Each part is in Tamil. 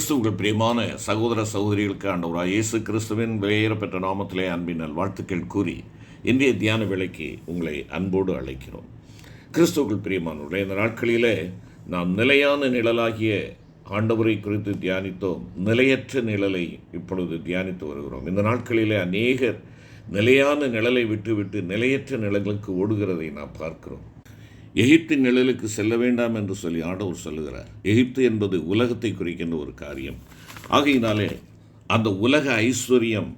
கிறிஸ்துவுக்கு பிரியமான சகோதர சகோதரிகளுக்கு ஆண்டவராக இயேசு கிறிஸ்துவின் வெளியேறப்பெற்ற நாமத்திலே அன்பின் வாழ்த்துக்கள் கூறி இன்றைய தியான வேலைக்கு உங்களை அன்போடு அழைக்கிறோம். கிறிஸ்துவுக்குள் பிரியமானவர்களே இந்த நாட்களிலே நாம் நிலையான நிழலாகிய ஆண்டவரை குறித்து தியானித்தோம். நிலையற்ற நிழலை இப்பொழுது தியானித்து வருகிறோம். இந்த நாட்களிலே அநேகர் நிலையான நிழலை விட்டுவிட்டு நிலையற்ற நிழலுக்கு ஓடுகிறதை நாம் பார்க்கிறோம். எகிப்தின் நிழலுக்கு செல்ல வேண்டாம் என்று சொல்லி ஆண்டவர் சொல்லுகிறார். எகிப்து என்பது உலகத்தை குறிக்கின்ற ஒரு காரியம். ஆகையினாலே அந்த உலக ஐஸ்வர்யம்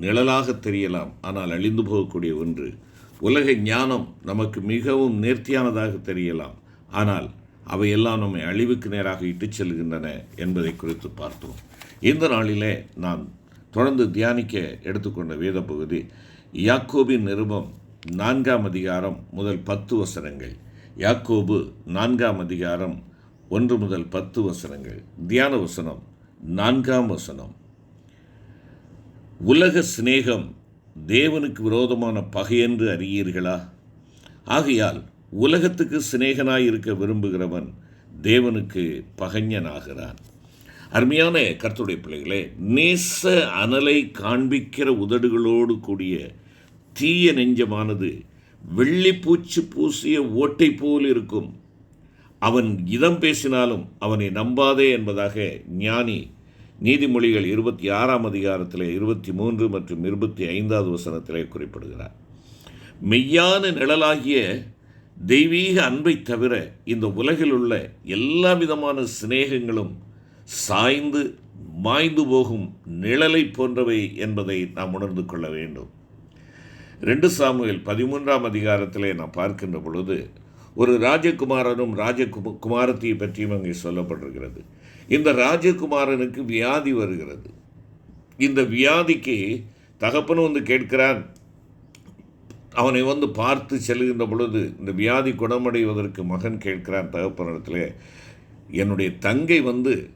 நிழலாக தெரியலாம் ஆனால் அழிந்து போகக்கூடிய ஒன்று. உலக ஞானம் நமக்கு மிகவும் நேர்த்தியானதாக தெரியலாம் ஆனால் அவையெல்லாம் நம்மை அழிவுக்கு நேராக இட்டுச் செல்கின்றன என்பதை குறித்து பார்த்தோம். இந்த நாளிலே நான் தொடர்ந்து தியானிக்க எடுத்துக்கொண்ட வேத பகுதி யாக்கோபின் நிருபம் நான்காம் அதிகாரம் முதல் பத்து வசனங்கள். யாக்கோபு நான்காம் அதிகாரம் ஒன்று முதல் பத்து வசனங்கள். தியான வசனம் நான்காம் வசனம். உலக சிநேகம் தேவனுக்கு விரோதமான பகை என்று அறியீர்களா? ஆகையால் உலகத்துக்கு சிநேகனாய் இருக்க விரும்புகிறவன் தேவனுக்கு பகைஞனாகிறான். அருமையான கர்த்தருடைய பிள்ளைகளே நேச அனலை காண்பிக்கிற உதடுகளோடு கூடிய தீய நெஞ்சமானது வெள்ளிப்பூச்சு பூசிய ஓட்டை போல் இருக்கும். அவன் இதம் பேசினாலும் அவனை நம்பாதே என்பதாக ஞானி நீதிமொழிகள் இருபத்தி ஆறாம் அதிகாரத்திலே இருபத்தி மூன்று மற்றும் இருபத்தி ஐந்தாவது வசனத்திலே குறிப்பிடுகிறார். மெய்யான நிழலாகிய தெய்வீக அன்பை தவிர இந்த உலகில் உள்ள எல்லா விதமான சிநேகங்களும் சாய்ந்து மாய்ந்து போகும் நிழலை போன்றவை என்பதை நாம் உணர்ந்து கொள்ள வேண்டும். ரெண்டு சாமுவேல் பதிமூன்றாம் அதிகாரத்திலே நான் பார்க்கின்ற பொழுது ஒரு ராஜகுமாரனும் ராஜகும குமாரத்தியை பற்றியும் அங்கே சொல்லப்பட்டிருக்கிறது. இந்த ராஜகுமாரனுக்கு வியாதி வருகிறது. இந்த வியாதிக்கு தகப்பனும் வந்து கேட்கிறான். அவனை வந்து பார்த்து செல்கின்ற பொழுது இந்த வியாதி குணமடைவதற்கு மகன் கேட்கிறான் தகப்பனிடத்தில். என்னுடைய தங்கை வந்து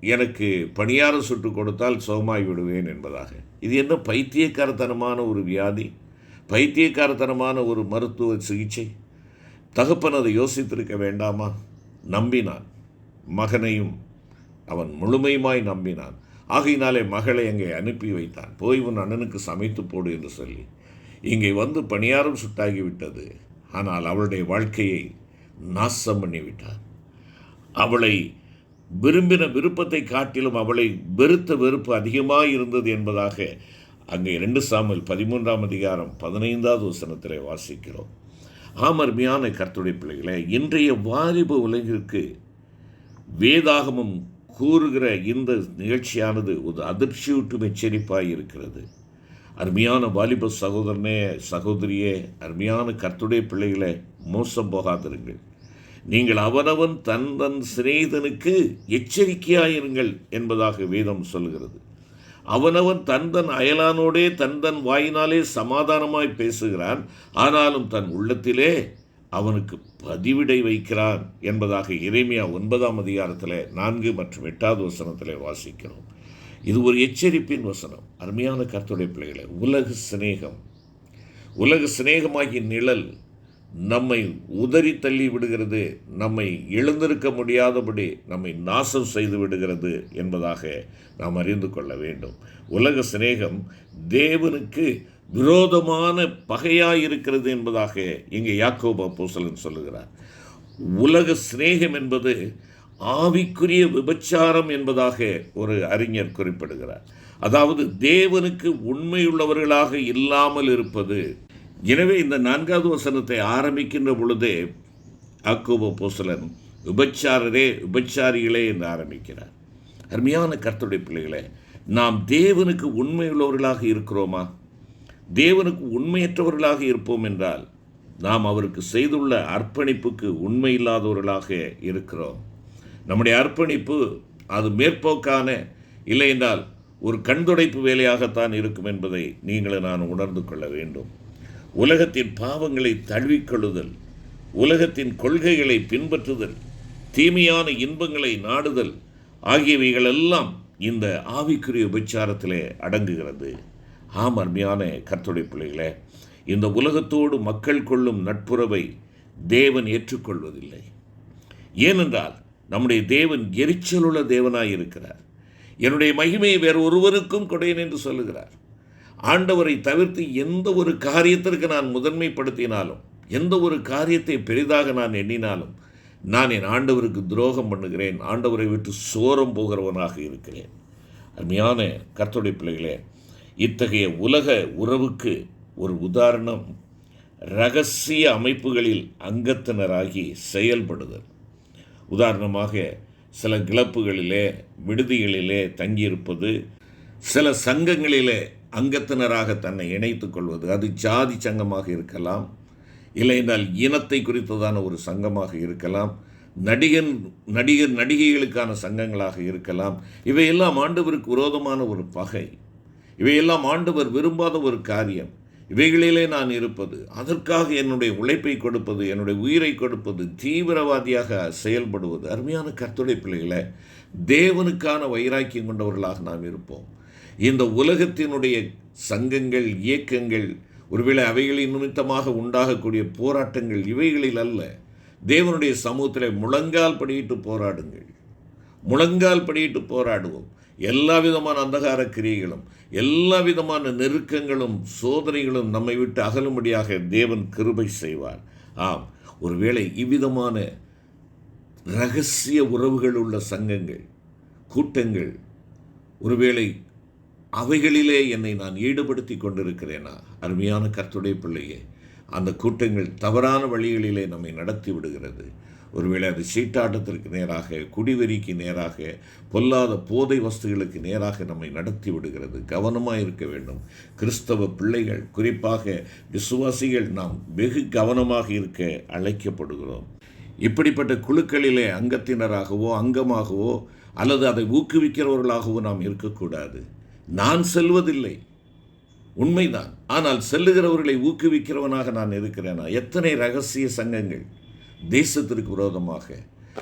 எனக்கு பணியாரம் சுட்டு கொடுத்தால் சோமாய் விடுவேன் என்பதாக. இது என்ன பைத்தியக்காரத்தனமான ஒரு வியாதி? பைத்தியக்காரத்தனமான ஒரு மருத்துவ சிகிச்சை. தகப்பன் அதை யோசித்திருக்க வேண்டாமா? நம்பினான். மகனையும் அவன் முழுமையுமாய் நம்பினான். ஆகையினாலே மகளை அங்கே அனுப்பி வைத்தான். போய் உன் அண்ணனுக்கு சமைத்து போடு என்று சொல்லி. இங்கே வந்து பணியாரம் சுட்டாகிவிட்டது. ஆனால் அவளுடைய வாழ்க்கையை நாசம் பண்ணிவிட்டான். அவளை விரும்பின விருப்பத்தை காட்டிலும் அவளை வெறுத்த வெறுப்பு அதிகமாக இருந்தது என்பதாக அங்கே ரெண்டு சாமியில் பதிமூன்றாம் அதிகாரம் பதினைந்தாவது வசனத்திலே வாசிக்கிறோம். ஆமர்மையான கர்த்துடைய பிள்ளைகளை இன்றைய வாலிப உலகிற்கு வேதாகமம் கூறுகிற இந்த நிகழ்ச்சியானது ஒரு அதிர்ச்சியூட்டும் எச்சரிப்பாக இருக்கிறது. அருமையான வாலிப சகோதரனே சகோதரியே அருமையான கர்த்துடைய பிள்ளைகளை மோசம் போகாதிருங்கள். நீங்கள் அவனவன் தன் தன் சிநேகிதனுக்கு எச்சரிக்கையாயிருங்கள் என்பதாக வேதம் சொல்கிறது. அவனவன் தன் தன் அயலானோடே தன் தன் வாயினாலே சமாதானமாய் பேசுகிறான். ஆனாலும் தன் உள்ளத்திலே அவனுக்கு பதிவிடை வைக்கிறான் என்பதாக இறைமையா ஒன்பதாம் அதிகாரத்தில் நான்கு மற்றும் எட்டாவது வசனத்தில் வாசிக்கிறோம். இது ஒரு எச்சரிப்பின் வசனம். அருமையான கருத்துடைய பிள்ளைகளை உலக சிநேகம். உலக சிநேகமாகிய நிழல் நம்மை உதறி தள்ளி விடுகிறது நம்மை எழுந்திருக்க முடியாதபடி நம்மை நாசம் செய்து விடுகிறது என்பதாக நாம் அறிந்து கொள்ள வேண்டும். உலக சிநேகம் தேவனுக்கு விரோதமான பகையாக இருக்கிறது என்பதாக இங்கே யாக்கோபா பூசலன் சொல்லுகிறார். உலக சிநேகம் என்பது ஆவிக்குரிய விபச்சாரம் என்பதாக ஒரு அறிஞர் குறிப்பிடுகிறார். அதாவது தேவனுக்கு உண்மையுள்ளவர்களாக இல்லாமல் இருப்பது எனவே இந்த நான்காவது வசனத்தை ஆரம்பிக்கின்ற பொழுதே அக்கோப போசலன் விபச்சாரரே விபச்சாரிகளே என்று ஆரம்பிக்கிறார். அருமையான கர்த்தருடைய பிள்ளைகளே நாம் தேவனுக்கு உண்மையுள்ளவர்களாக இருக்கிறோமா? தேவனுக்கு உண்மையற்றவர்களாக இருப்போம் என்றால் நாம் அவருக்கு செய்துள்ள அர்ப்பணிப்புக்கு உண்மை இல்லாதவர்களாக இருக்கிறோம். நம்முடைய அர்ப்பணிப்பு அது மேற்போக்கான இல்லை என்றால் ஒரு கண்துடைப்பு வேலையாகத்தான் இருக்கும் என்பதை நீங்கள் நான் உணர்ந்து கொள்ள வேண்டும். உலகத்தின் பாவங்களை தழுவிக்கொள்ளுதல் உலகத்தின் கொள்கைகளை பின்பற்றுதல் தீமையான இன்பங்களை நாடுதல் ஆகியவைகளெல்லாம் இந்த ஆவிக்குரிய உபச்சாரத்திலே அடங்குகிறது. ஆம் அருமையான கர்த்துடைய பிள்ளைகளே இந்த உலகத்தோடு மக்கள் கொள்ளும் நட்புறவை தேவன் ஏற்றுக்கொள்வதில்லை. ஏனென்றால் நம்முடைய தேவன் எரிச்சலுள்ள தேவனாய் இருக்கிறார் என்னுடைய மகிமையை வேறு ஒருவருக்கும் கொடையன் என்று சொல்லுகிறார். ஆண்டவரை தவிர்த்து எந்த ஒரு காரியத்திற்கு நான் முதன்மைப்படுத்தினாலும் எந்த ஒரு காரியத்தை பெரிதாக நான் எண்ணினாலும் நான் என் ஆண்டவருக்கு துரோகம் பண்ணுகிறேன் ஆண்டவரை விட்டு சோரம் போகிறவனாக இருக்கிறேன். அருமையான கர்த்தருடைய பிள்ளைகளே இத்தகைய உலக உறவுக்கு ஒரு உதாரணம் ரகசிய அமைப்புகளில் அங்கத்தினராகி செயல்படுதல். உதாரணமாக சில கிளப்புகளிலே விடுதிகளிலே தங்கியிருப்பது சில சங்கங்களிலே அங்கத்தினராக தன்னை இணைத்துக் கொள்வது அது ஜாதி சங்கமாக இருக்கலாம். இல்லை என்றால் இனத்தை குறித்ததான ஒரு சங்கமாக இருக்கலாம். நடிகன் நடிகர் நடிகைகளுக்கான சங்கங்களாக இருக்கலாம். இவையெல்லாம் ஆண்டவருக்கு விரோதமான ஒரு பகை. இவையெல்லாம் ஆண்டவர் விரும்பாத ஒரு காரியம். இவைகளிலே நான் இருப்பது அதற்காக என்னுடைய உழைப்பை கொடுப்பது என்னுடைய உயிரை கொடுப்பது தீவிரவாதியாக செயல்படுவது. அருமையான கர்த்துடைய பிள்ளைகளை தேவனுக்கான வைராக்கியம் கொண்டவர்களாக நாம் இருப்போம். இந்த உலகத்தினுடைய சங்கங்கள் இயக்கங்கள் ஒருவேளை அவைகளின் நிமித்தமாக உண்டாகக்கூடிய போராட்டங்கள் இவைகளில் அல்ல. தேவனுடைய சமூகத்தில் முழங்கால் படியிட்டு போராடுங்கள். முழங்கால் படியிட்டு போராடுவோம். எல்லா விதமான அந்தகார கிரியைகளும் எல்லா விதமான நெருக்கங்களும் சோதனைகளும் நம்மை விட்டு அகலும்படியாக தேவன் கிருபை செய்வார். ஆம் ஒருவேளை இவ்விதமான ரகசிய உறவுகள் உள்ள சங்கங்கள் கூட்டங்கள் ஒருவேளை அவைகளிலே என்னை நான் ஈடுபடுத்தி கொண்டிருக்கிறேனா? அருமையான கர்த்துடைய பிள்ளையே அந்த கூட்டங்கள் தவறான வழிகளிலே நம்மை நடத்தி விடுகிறது. ஒருவேளை அது சீட்டாட்டத்திற்கு நேராக குடிவெறிக்கு நேராக பொல்லாத போதை வஸ்துகளுக்கு நேராக நம்மை நடத்தி விடுகிறது. கவனமாக இருக்க வேண்டும். கிறிஸ்தவ பிள்ளைகள் குறிப்பாக விசுவாசிகள் நாம் வெகு கவனமாக இருக்க அழைக்கப்படுகிறோம். இப்படிப்பட்ட குழுக்களிலே அங்கத்தினராகவோ அங்கமாகவோ அல்லது அதை ஊக்குவிக்கிறவர்களாகவோ நாம் இருக்கக்கூடாது. நான் செல்வதில்லை. உண்மைதான். ஆனால் செல்லுகிறவர்களை ஊக்குவிக்கிறவனாக நான் இருக்கிறேனா? எத்தனை ரகசிய சங்கங்கள் தேசத்திற்கு விரோதமாக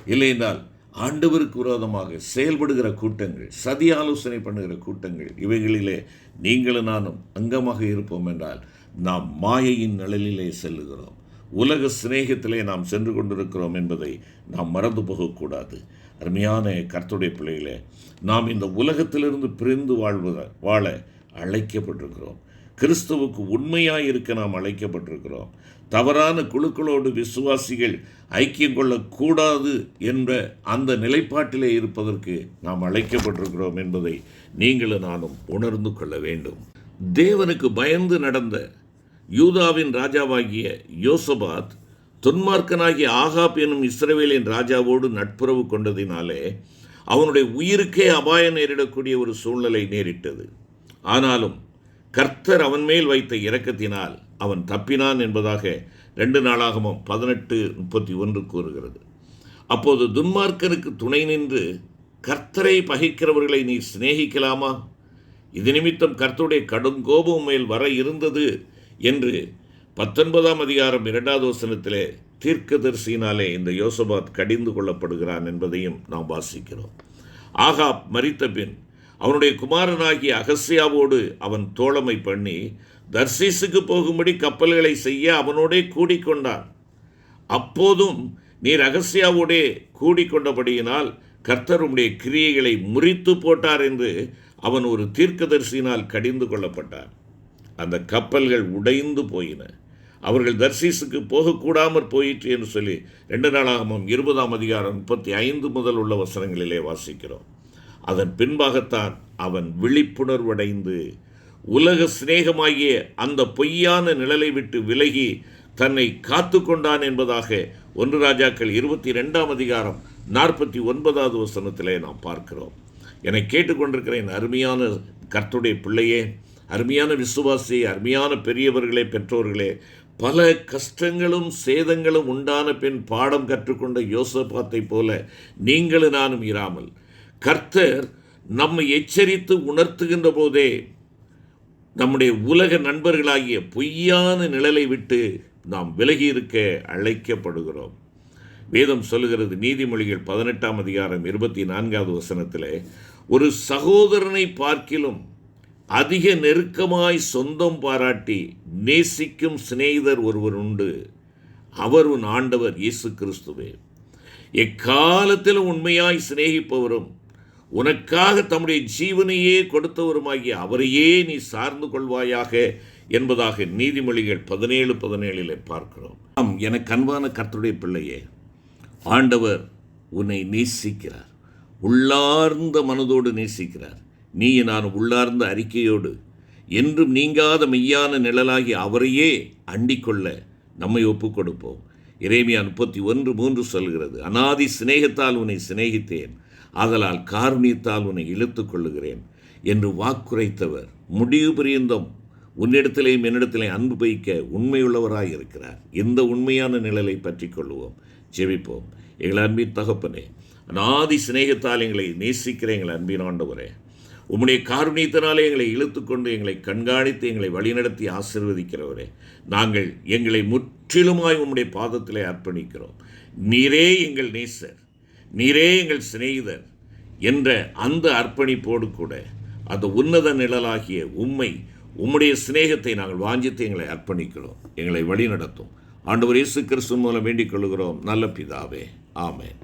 இல்லையென்றால் ஆண்டவருக்கு விரோதமாக செயல்படுகிற கூட்டங்கள் சதி ஆலோசனை பண்ணுகிற கூட்டங்கள் இவைகளிலே நீங்களும் நானும் அங்கமாக இருப்போம் என்றால் நாம் மாயையின் நிழலிலே செல்லுகிறோம். உலக சிநேகத்திலே நாம் சென்று கொண்டிருக்கிறோம் என்பதை நாம் மறந்து போகக்கூடாது. அருமையான கர்த்துடைய பிள்ளைகளே நாம் இந்த உலகத்திலிருந்து பிரிந்து வாழ்வத வாழ அழைக்கப்பட்டிருக்கிறோம். கிறிஸ்துவுக்கு உண்மையாக இருக்க நாம் அழைக்கப்பட்டிருக்கிறோம். தவறான குழுக்களோடு விசுவாசிகள் ஐக்கியம் கொள்ளக்கூடாது என்ற அந்த நிலைப்பாட்டிலே இருப்பதற்கு நாம் அழைக்கப்பட்டிருக்கிறோம் என்பதை நீங்களும் நானும் உணர்ந்து கொள்ள வேண்டும். தேவனுக்கு பயந்து நடந்த யூதாவின் ராஜாவாகிய யோசபாத் துன்மார்க்கனாகிய ஆகாப் எனும் இஸ்ரவேலின் ராஜாவோடு நட்புறவு கொண்டதினாலே அவனுடைய உயிருக்கே அபாயம் நேரிடக்கூடிய ஒரு சூழ்நிலை நேரிட்டது. ஆனாலும் கர்த்தர் அவன் மேல் வைத்த இரக்கத்தினால் அவன் தப்பினான் என்பதாக ரெண்டு நாளாகவும் பதினெட்டு முப்பத்தி ஒன்று கூறுகிறது. அப்போது துன்மார்க்கனுக்கு துணை நின்று கர்த்தரை பகைக்கிறவர்களை நீ சிநேகிக்கலாமா? இது நிமித்தம் கர்த்தருடைய கடும் கோபம் மேல் வர இருந்தது என்று பத்தொன்பதாம் அதிகாரம் இரண்டாவது வசனத்திலே தீர்க்கதரிசியினாலே இந்த யோசபாத் கடிந்து கொள்ளப்படுகிறான் என்பதையும் நாம் வாசிக்கிறோம். ஆகாப் மறித்த பின் அவனுடைய குமாரனாகிய அகசியாவோடு அவன் தோழமை பண்ணி தர்சீஸுக்கு போகும்படி கப்பல்களை செய்ய அவனோடே கூடிக்கொண்டான் அப்போதும் நீர் அகசியாவோடே கூடிக்கொண்டபடியினால் கர்த்தர் கிரியைகளை முறித்து போட்டார் என்று அவன் ஒரு தீர்க்கதரிசியினால் கடிந்து கொள்ளப்பட்டான். அந்த கப்பல்கள் உடைந்து போயின. அவர்கள் தர்சீஸுக்கு போகக்கூடாமற் போயிற்று என்று சொல்லி ரெண்டு நாளாகமும் இருபதாம் அதிகாரம் முப்பத்தி ஐந்து முதல் உள்ள வசனங்களிலே வாசிக்கிறோம். அதன் பின்பாகத்தான் அவன் விழிப்புணர்வடைந்து உலக சிநேகமாகிய அந்த பொய்யான நிழலை விட்டு விலகி தன்னை காத்து கொண்டான் என்பதாக ஒன்று ராஜாக்கள் இருபத்தி ரெண்டாம் அதிகாரம் நாற்பத்தி ஒன்பதாவது வசனத்திலே நாம் பார்க்கிறோம். என்னை கேட்டுக்கொண்டிருக்கிற என் அருமையான கர்த்துடைய பிள்ளையே அருமையான விசுவாசி அருமையான பெரியவர்களே பெற்றோர்களே பல கஷ்டங்களும் சேதங்களும் உண்டான பின் பாடம் கற்றுக்கொண்ட யோசபாத்தை போல நீங்களும் நானும் இராமல். கர்த்தர் நம்மை எச்சரித்து உணர்த்துகின்ற போதே நம்முடைய உலக நண்பர்களாகிய பொய்யான நிழலை விட்டு நாம் விலகி இருக்க அழைக்கப்படுகிறோம். வேதம் சொல்லுகிறது நீதிமொழிகள் பதினெட்டாம் அதிகாரம் இருபத்தி நான்காவது வசனத்தில் ஒரு சகோதரனை பார்க்கிலும் அதிக நெருக்கமாய் சொந்தம் பாராட்டி நேசிக்கும் சிநேகிதர் ஒருவர் உண்டு. அவர் உன் ஆண்டவர் இயேசு கிறிஸ்துவே. எக்காலத்திலும் உண்மையாய் சிநேகிப்பவரும் உனக்காக தம்முடைய ஜீவனையே கொடுத்தவருமாகிய அவரையே நீ சார்ந்து கொள்வாயாக என்பதாக நீதிமொழிகள் பதினேழு பதினேழில் பார்க்கிறோம். ஆம் எனக்கு அன்பான கர்த்தருடைய பிள்ளையே ஆண்டவர் உன்னை நேசிக்கிறார். உள்ளார்ந்த மனதோடு நேசிக்கிறார். நீ நான் உள்ளார்ந்த அறிக்கையோடு என்றும் நீங்காத மெய்யான நிழலாகி அவரையே அண்டிக்கொள்ள நம்மை ஒப்புக் கொடுப்போம் இறைமையா முப்பத்தி ஒன்று மூன்று சொல்கிறது அனாதி சிநேகத்தால் உன்னை சிநேகித்தேன் ஆதலால் காரணியத்தால் உன்னை இழுத்து கொள்ளுகிறேன் என்று வாக்குரைத்தவர் முடிவு பிரியந்தம் உன்னிடத்திலேயும் என்னிடத்திலையும் அன்பு வைக்க உண்மையுள்ளவராக இருக்கிறார். இந்த உண்மையான நிழலை பற்றி கொள்வோம்? ஜெபிப்போம். எங்கள் அன்பின் தகப்பனே அநாதி சிநேகத்தால் எங்களை நேசிக்கிற எங்கள் அன்பின் ஆண்டவரே உம்முடைய காருணியத்தினாலே எங்களை இழுத்துக்கொண்டு எங்களை கண்காணித்து எங்களை வழிநடத்தி ஆசிர்வதிக்கிறவரே. நாங்கள் எங்களை முற்றிலுமாய் உம்முடைய பாதத்திலே அர்ப்பணிக்கிறோம். நீரே எங்கள் நேசர் நீரே எங்கள் சிநேகிதர் என்ற அந்த அர்ப்பணிப்போடு கூட அந்த உன்னத நிழலாகிய உம்மை உம்முடைய சிநேகத்தை நாங்கள் வாஞ்சித்து எங்களை அர்ப்பணிக்கிறோம் எங்களை வழிநடத்தும். ஆண்டவர் இயேசு கிறிஸ்து மூலம் வேண்டிக் கொள்கிறோம் நல்ல பிதாவே ஆமேன்.